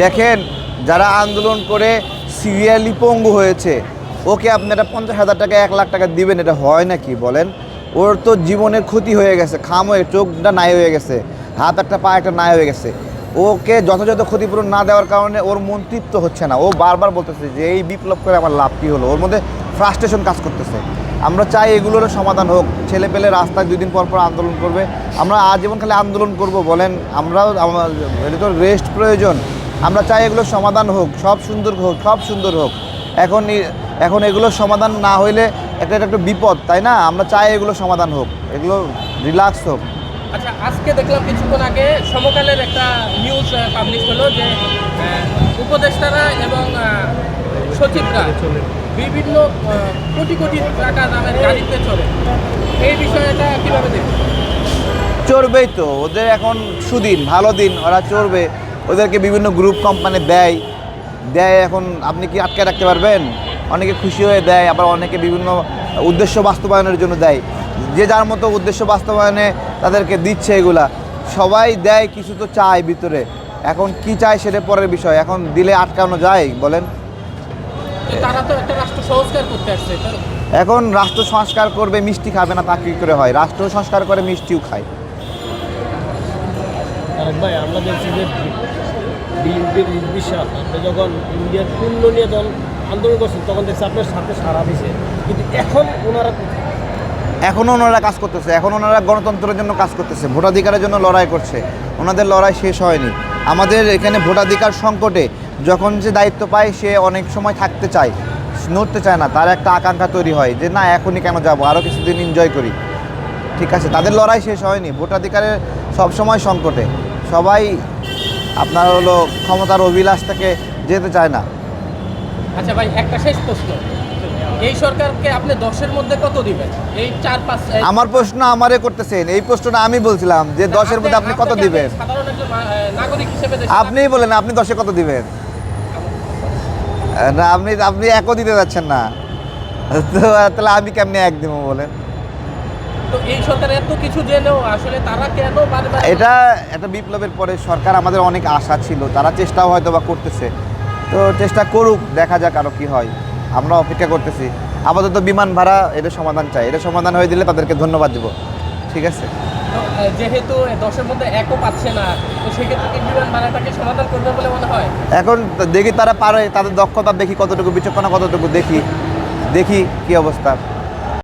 দেখেন, যারা আন্দোলন করে সিরিয়ালি পঙ্গু হয়েছে, ওকে আপনি একটা পঞ্চাশ হাজার টাকা, এক লাখ টাকা দিবেন, এটা হয় নাকি বলেন? ওর তো জীবনের ক্ষতি হয়ে গেছে, খাম হয়ে, চোখটা নাই হয়ে গেছে, হাত একটা, পা একটা নাই হয়ে গেছে। ওকে যথাযথ ক্ষতিপূরণ না দেওয়ার কারণে ওর মন তৃপ্ত হচ্ছে না। ও বারবার বলতেছে যে, এই বিপ্লব করে আমার লাভ কী হলো? ওর মধ্যে ফ্রাস্ট্রেশন কাজ করতেছে। আমরা চাই এগুলোরও সমাধান হোক। ছেলে পেলে রাস্তায় দুই দিন পর পর আন্দোলন করবে। আমরা আজীবন খালি আন্দোলন করব বলেন। আমরাও আমার এটা তো রেস্ট প্রয়োজন। আমরা চাই এগুলোর সমাধান হোক সব সুন্দর হোক সব সুন্দর হোক। এখন এখন এগুলোর সমাধান না হইলে একটা এটা একটা বিপদ তাই না? আমরা চাই এগুলো সমাধান হোক এগুলো রিল্যাক্স হোক। আচ্ছা আজকে দেখলাম কিছুক্ষণ আগে সমকালের একটা নিউজ পাবলিশ হলো যে উপদেষ্টারা এবং সচিবরা বিভিন্ন কোটি কোটি টাকা দামের গাড়িতে চলে এই বিষয়টা কীভাবে দেখবেন চড়বেই তো ওদের এখন সুদিন ভালো দিন ওরা চড়বে। ওদেরকে বিভিন্ন গ্রুপ কোম্পানি দেয়। দেয় এখন আপনি কি আটকে রাখতে পারবেন? অনেকে খুশি হয়ে দেয় আবার অনেকে বিভিন্ন উদ্দেশ্য বাস্তবায়নের জন্য দেয়। যে যার মতো উদ্দেশ্য বাস্তবায়নে তাদেরকে দিচ্ছে এগুলা। সবাই দেয় কিছু তো চায় ভিতরে। এখন কি চায় সেটা পরের বিষয়। এখন দিলে আটকানো যায় বলেন। তারা তো একটা রাষ্ট্র সংস্কার করতে আসছে এখন রাষ্ট্র সংস্কার করবে মিষ্টি খাবে না তা কী করে হয়? রাষ্ট্র সংস্কার করে মিষ্টিও খায়। ভাই আমরা দেখছি যে বিএনপির বিশ্বাস, আপনি যখন ইন্ডিয়ার পূর্ণ নিয়ে যখন আন্দোলন করছেন, তখন দেখছি আপনার সাথে সারা দিছে। কিন্তু এখন ওনারা এখনও ওনারা কাজ করতেছে, এখন ওনারা গণতন্ত্রের জন্য কাজ করতেছে, ভোটাধিকারের জন্য লড়াই করছে। ওনাদের লড়াই শেষ হয়নি। আমাদের এখানে ভোটাধিকার সংকটে যখন যে দায়িত্ব পায়, সে অনেক সময় থাকতে চায়, নড়তে চায় না, তার একটা আকাঙ্ক্ষা তৈরি হয় যে, না, এখনই কেন যাব? আরও কিছুদিন এনজয় করি। ঠিক আছে, তাদের লড়াই শেষ হয়নি, ভোটাধিকারের সবসময় সংকটে। সবাই আপনার হলো ক্ষমতার অভিলাষ থেকে যেতে চায় না। আচ্ছা ভাই একটা শেষ প্রশ্ন। এই সরকারকে আপনি দশের মধ্যে কত দিবেন? এই চার পাঁচ আমার প্রশ্ন আমারে করতেছেন। এই প্রশ্নটা আমি বলছিলাম যে দশের মধ্যে আপনি কত দিবেন? নাগরিক হিসেবে আপনিই বলেন আপনি দশে কত দিবেন? না আপনি আপনি একও দিতে যাচ্ছেন না। তো তাহলে আমি কেমনি এক দিব বলেন? তো এই সরকার এত কিছু জেনেও আসলে তারা কেন এটা একটা বিপ্লবের পরে সরকার আমাদের অনেক আশা ছিল তারা চেষ্টাও হয়তো বা করতেছে। তো চেষ্টা করুক দেখা যাক আরও কি হয়। আমরা অপেক্ষা করতেছি। আপাতত বিমান ভাড়া এটা সমাধান চাই। এটা সমাধান হয়ে দিলে তাদেরকে ধন্যবাদ দেবো। ঠিক আছে? যেহেতু এ দশের মধ্যে একও পাচ্ছে না তো সেক্ষেত্রে বিমান ভাড়াটাকে সমাধান করবে বলে মনে হয়? এখন দেখি তারা পারে তাদের দক্ষতা দেখি কতটুকু বিচক্ষণা কতটুকু দেখি। দেখি কি অবস্থা।